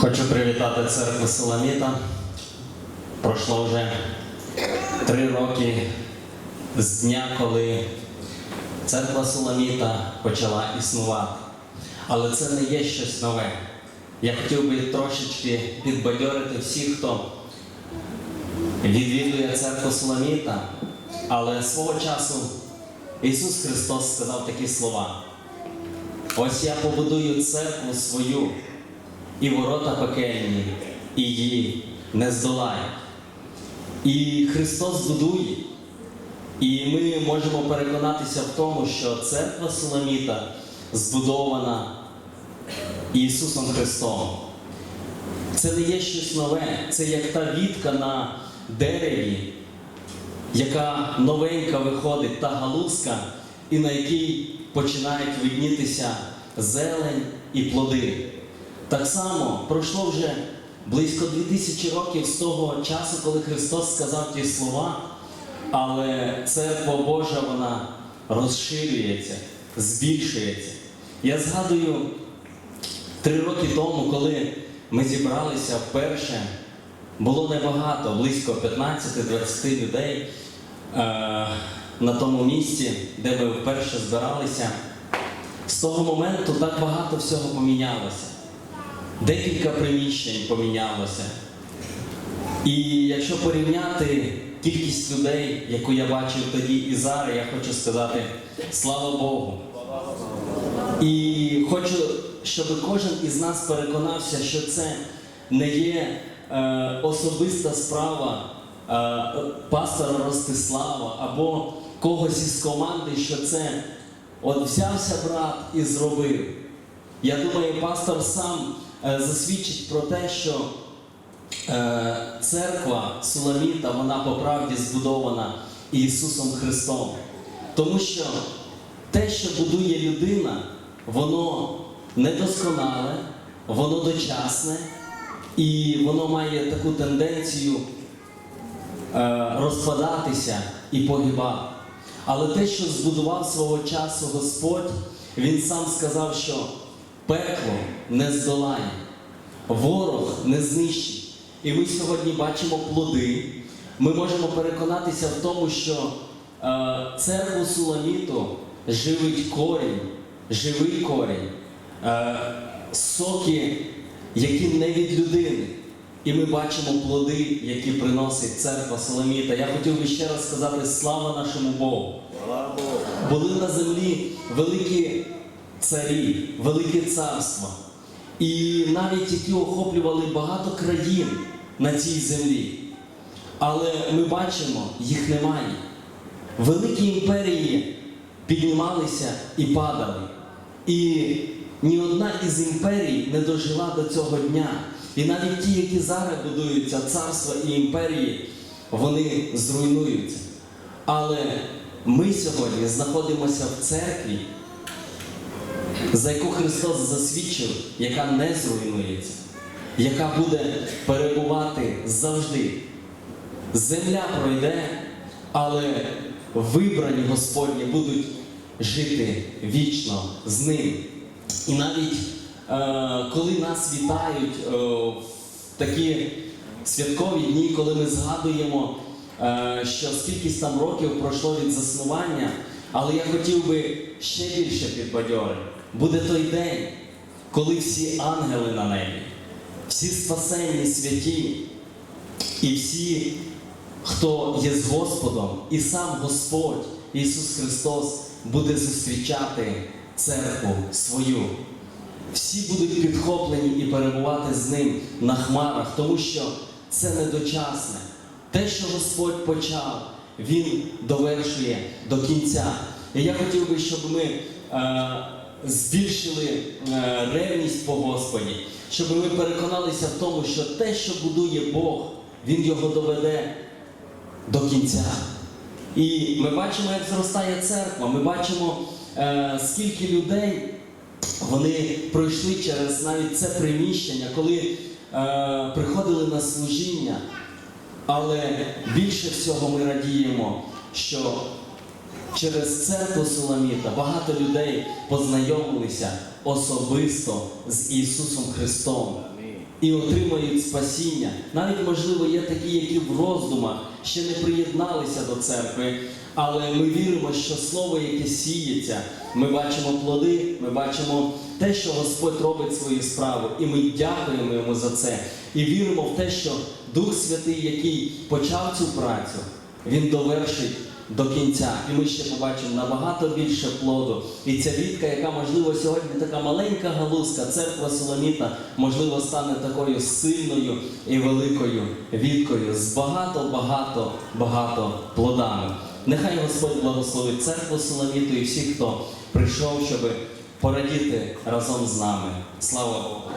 Хочу привітати церкву Соломіта. Пройшло вже три роки з дня, коли церква Соломіта почала існувати. Але це не є щось нове. Я хотів би трошечки підбадьорити всіх, хто відвідує церкву Соломіта, але свого часу Ісус Христос сказав такі слова. Ось я побудую церкву свою, і ворота пекельні, і її не здолають. І Христос будує. І ми можемо переконатися в тому, що церква Соломіта збудована Ісусом Христом. Це не є щось нове, це як та вітка на дереві, яка новенька виходить, та галузка, і на якій починають виднітися зелень і плоди. Так само пройшло вже близько 2000 років з того часу, коли Христос сказав ті слова, але церква Божа вона розширюється, збільшується. Я згадую три роки тому, коли ми зібралися вперше, було небагато, близько 15-20 людей е, на тому місці, де ми вперше збиралися. З того моменту так багато всього помінялося. Декілька приміщень помінялося. І якщо порівняти кількість людей, яку я бачив тоді і зараз, я хочу сказати слава Богу. І хочу, щоб кожен із нас переконався, що це не є е, особиста справа е, пастора Ростислава або когось із команди, що це от взявся брат і зробив. Я думаю, пастор сам е, засвідчить про те, що е, церква Суламіта, вона по правді збудована Ісусом Христом. Тому що те, що будує людина, воно недосконале, воно дочасне, і воно має таку тенденцію е, розпадатися і погибати. Але те, що збудував свого часу Господь, Він сам сказав, що пекло не здолає, ворог не знищить. І ми сьогодні бачимо плоди. Ми можемо переконатися в тому, що е, церкву Суламіту живить корінь, живий корінь, е, соки, які не від людини. І ми бачимо плоди, які приносить церква Соломіта. Я хотів би ще раз сказати слава нашому Богу. Були на землі великі царі, великі царства. І навіть які охоплювали багато країн на цій землі. Але ми бачимо, їх немає. Великі імперії піднімалися і падали. І ні одна із імперій не дожила до цього дня. І навіть ті, які зараз будуються, царства і імперії, вони зруйнуються. Але ми сьогодні знаходимося в церкві, за яку Христос засвідчив, яка не зруйнується, яка буде перебувати завжди. Земля пройде, але вибрані Господні будуть жити вічно з ним. І навіть е, коли нас вітають е, в такі святкові дні, коли ми згадуємо, е, що скількись там років пройшло від заснування, але я хотів би ще більше підбадьорити. Буде той день, коли всі ангели на небі, всі спасенні святі, і всі, хто є з Господом, і сам Господь Ісус Христос буде зустрічати церкву свою. Всі будуть підхоплені і перебувати з ним на хмарах, тому що це недочасне. Те, що Господь почав, Він довершує до кінця. І я хотів би, щоб ми е, збільшили е, ревність по Господі, щоб ми переконалися в тому, що те, що будує Бог, Він його доведе до кінця. І ми бачимо, як зростає церква, ми бачимо, е, скільки людей вони пройшли через навіть це приміщення, коли е, приходили на служіння. Але більше всього ми радіємо, що через церкву Соломіта багато людей познайомилися особисто з Ісусом Христом. і отримають спасіння. Навіть, можливо, є такі, які в роздумах ще не приєдналися до церкви, але ми віримо, що слово, яке сіється, ми бачимо плоди, ми бачимо те, що Господь робить свою справу, і ми дякуємо йому за це. І віримо в те, що Дух Святий, який почав цю працю, він довершить до кінця. І ми ще побачимо набагато більше плоду. І ця вітка, яка, можливо, сьогодні така маленька галузка, церква Соломіта, можливо, стане такою сильною і великою віткою з багато-багато багато плодами. Нехай Господь благословить церкву Соломіту і всіх, хто прийшов, щоб порадіти разом з нами. Слава Богу!